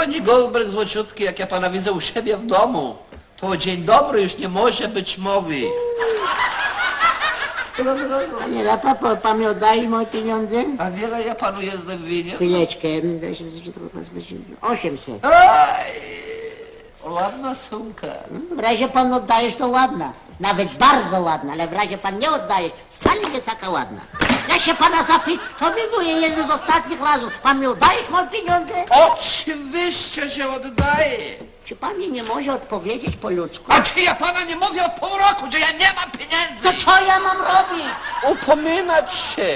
panie Goldberg złociutki, jak ja pana widzę u siebie w domu, to dzień dobry już nie może być mowy. Panie Rapaport, pan mi oddaje moje pieniądze? A wiele ja panu jestem winien? Chwileczkę, zdaje się, że to chyba zbyt- 800. Aj, ładna sumka. W razie pan oddajesz, to ładna. Nawet bardzo ładna, ale w razie pan nie oddajesz, wcale nie taka ładna. Ja się pana zapytuję jeden z ostatnich razów. Pan mi oddajesz moje pieniądze? Oczywiście, że oddaję. Czy pan mi nie może odpowiedzieć po ludzku? A czy ja pana nie mówię od pół roku, że ja nie mam To pieniędzy? co ja mam robić? Upominać się.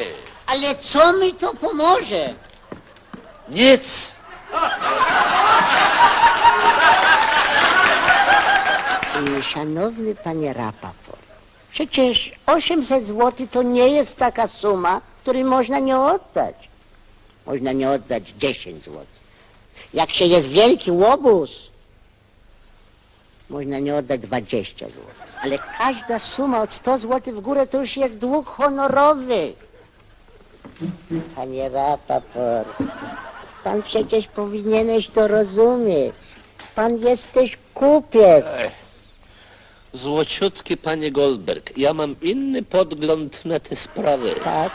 Ale co mi to pomoże? Nic. Mm, Szanowny panie Rapaport, przecież 800 zł to nie jest taka suma, której można nie oddać. Można nie oddać 10 zł. Jak się jest wielki łobuz, można nie oddać 20 zł. Ale każda suma od 100 zł w górę to już jest dług honorowy. Panie Rapaport, pan przecież powinieneś to rozumieć. Pan jesteś kupiec. Złociutki panie Goldberg, ja mam inny podgląd na te sprawy. Tak.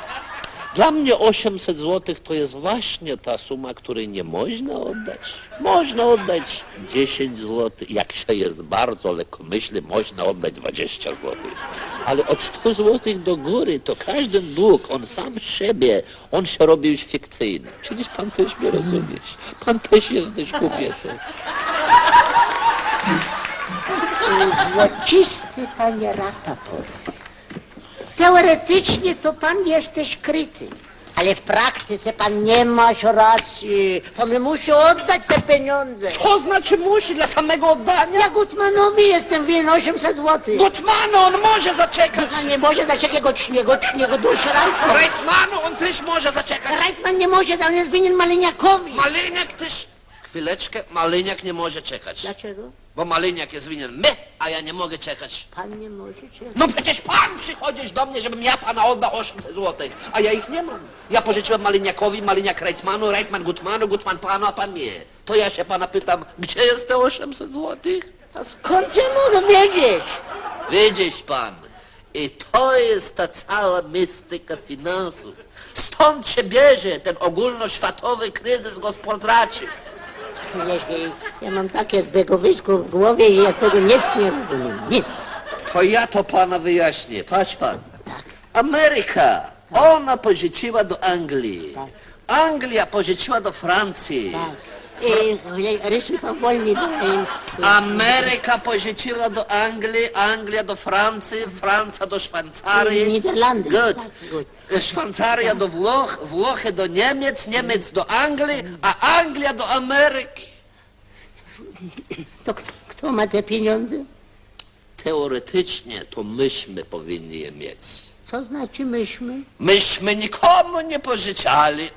Dla mnie 800 zł to jest właśnie ta suma, której nie można oddać. Można oddać 10 zł, jak się jest bardzo lekkomyślny, można oddać 20 zł. Ale od 100 zł do góry to każdy dług, on sam siebie, on się robi już fikcyjny. Przecież pan też mnie rozumiesz. Pan też jesteś kupiecem. Złocisty panie Rapaport. Teoretycznie to pan jesteś kryty, ale w praktyce pan nie masz racji. Pan musi oddać te pieniądze. To znaczy musi dla samego oddania? Ja Gutmanowi jestem winien 800 zł. Gutmanu, on może zaczekać. No nie może dać jakiego czniego, czniego duszy. Reitmanu, on też może zaczekać. Rajtman nie może, on jest winien Maliniakowi. Maliniak też... Chwileczkę, Maliniak nie może czekać. Dlaczego? Bo Maliniak jest winien my, a ja nie mogę czekać. Pan nie może cię... No przecież pan przychodzisz do mnie, żebym ja pana oddał 800 złotych, a ja ich nie mam. Ja pożyczyłem Maliniakowi, Maliniak Reitmanu, Reitman Gutmanu, Gutman panu, a pan mnie. To ja się pana pytam, gdzie jest te 800 złotych? A skąd ja mogę wiedzieć? Widzisz pan, i to jest ta cała mistyka finansów. Stąd się bierze ten ogólnoświatowy kryzys gospodarczy. Jeśli ja mam takie zbiegowisko w głowie i ja tego nic nie rozumiem. Nic. To ja to pana wyjaśnię. Patrz pan. Ameryka, ona pożyczyła do Anglii. Tak. Anglia pożyczyła do Francji. Tak. Ameryka pożyczyła do Anglii, Anglia do Francji, Francja do Szwajcarii. Niderlandy. Good. Szwajcaria do Włoch, Włochy do Niemiec, Niemiec do Anglii, a Anglia do Ameryki. To kto, kto ma te pieniądze? Teoretycznie to myśmy powinni je mieć. Co znaczy myśmy? Myśmy nikomu nie pożyczali.